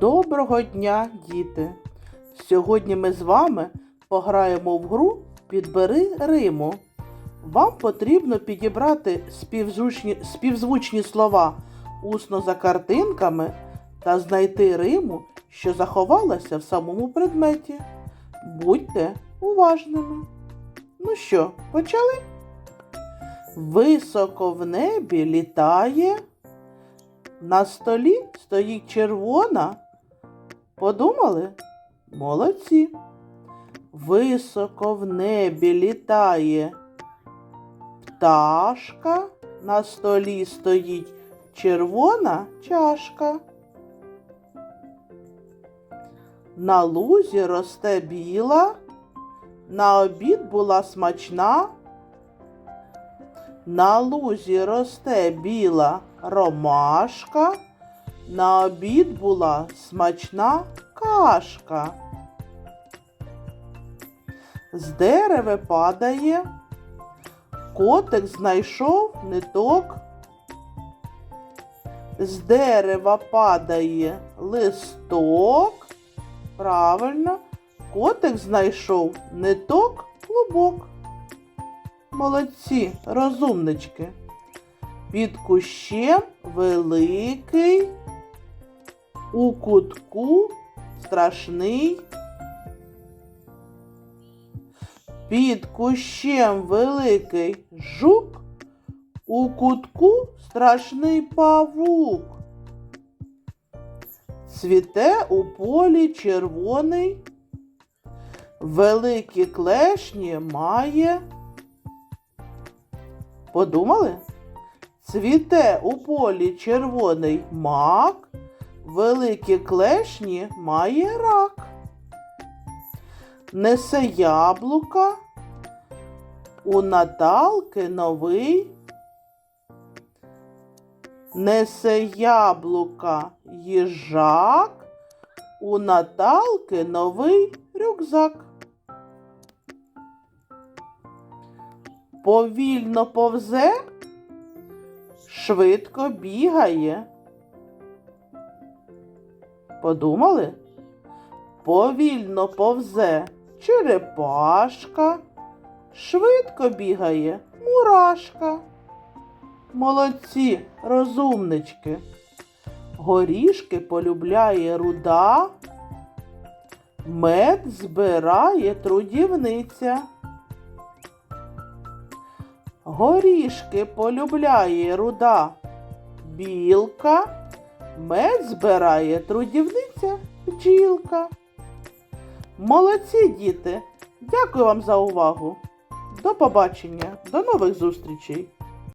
Доброго дня, діти! Сьогодні ми з вами пограємо в гру Підбери Риму. Вам потрібно підібрати співзвучні, співзвучні слова усно за картинками та знайти Риму, що заховалася в самому предметі. Будьте уважними. Ну що, почали? Високо в небі літає. На столі стоїть червона. Подумали? Молодці. Високо в небі літає пташка. На столі стоїть червона чашка. На лузі росте біла. На обід була смачна. На лузі росте біла ромашка. На обід була смачна кашка. З дерева падає. Котик знайшов ниток. З дерева падає листок. Правильно, котик знайшов ниток клубок. Молодці, розумнички. Під кущем великий, у кутку страшний. Під кущем великий жук, у кутку страшний павук. Цвіте у полі червоний, великі клешні має. Подумали? Цвіте у полі червоний мак, великі клешні має рак. Несе яблука, у Наталки новий. Несе яблука їжак, у Наталки новий рюкзак. Повільно повзе, швидко бігає. Подумали? Повільно повзе черепашка, швидко бігає мурашка. Молодці, розумнички. Горішки полюбляє руда, мед збирає трудівниця. Горішки полюбляє руда білка, мед збирає трудівниця бджілка. Молодці, діти! Дякую вам за увагу. До побачення, до нових зустрічей!